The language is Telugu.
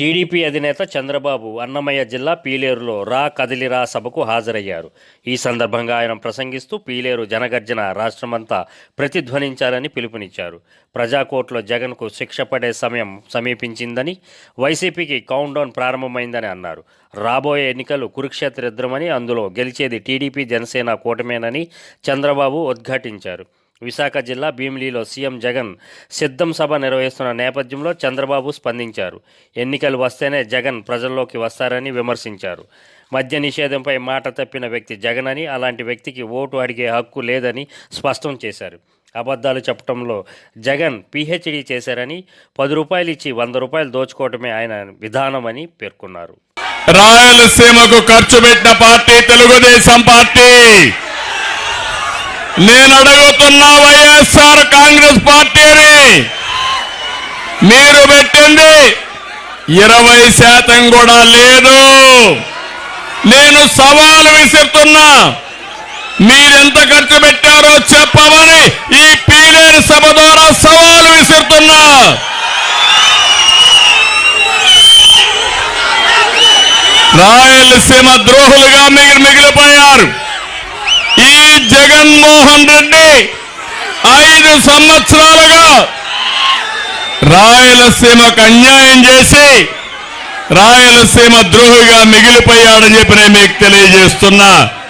టీడీపీ అధినేత చంద్రబాబు అన్నమయ్య జిల్లా పీలేరులో రా కదిలిరా సభకు హాజరయ్యారు. ఈ సందర్భంగా ఆయన ప్రసంగిస్తూ పీలేరు జనగర్జన రాష్ట్రమంతా ప్రతిధ్వనించాలని పిలుపునిచ్చారు. ప్రజాకోర్టులో జగన్కు శిక్ష పడే సమయం సమీపించిందని వైసీపీకి కౌంట్ డౌన్ ప్రారంభమైందని అన్నారు. రాబోయే ఎన్నికలు కురుక్షేత్ర యుద్ధమని అందులో గెలిచేది టీడీపీ జనసేన కూటమేనని చంద్రబాబు ఉద్ఘాటించారు. విశాఖ జిల్లా భీమిలీలో సీఎం జగన్ సిద్ధం సభ నిర్వహిస్తున్న నేపథ్యంలో చంద్రబాబు స్పందించారు. ఎన్నికలు వస్తేనే జగన్ ప్రజల్లోకి వస్తారని విమర్శించారు. మద్య నిషేధంపై మాట తప్పిన వ్యక్తి జగన్ అని అలాంటి వ్యక్తికి ఓటు అడిగే హక్కు లేదని స్పష్టం చేశారు. అబద్ధాలు చెప్పడంలో జగన్ పీహెచ్డీ చేశారని పది రూపాయలు ఇచ్చి వంద రూపాయలు దోచుకోవటమే ఆయన విధానమని పేర్కొన్నారు. రాయలసీమకు ఖర్చు పెట్టిన పార్టీ తెలుగుదేశం పార్టీ. నేను అడుగుతున్న వైఎస్ఆర్ కాంగ్రెస్ పార్టీని మీరు పెట్టింది ఇరవై శాతం కూడా లేదు. నేను సవాలు విసురుతున్నా. మీరెంత ఖర్చు పెట్టారో చెప్పమని ఈ పీలేరు సభ ద్వారా సవాలు విసురుతున్నా. రాయలసీమ ద్రోహులుగా మిగిలి మిగిలిపోయారు. జగన్మోహన్ రెడ్డి ఐదు సంవత్సరాలుగా రాయలసీమకు అన్యాయం చేసి రాయలసీమ ద్రోహిగా మిగిలిపోయాడని చెప్పి నేను మీకు తెలియజేస్తున్నా.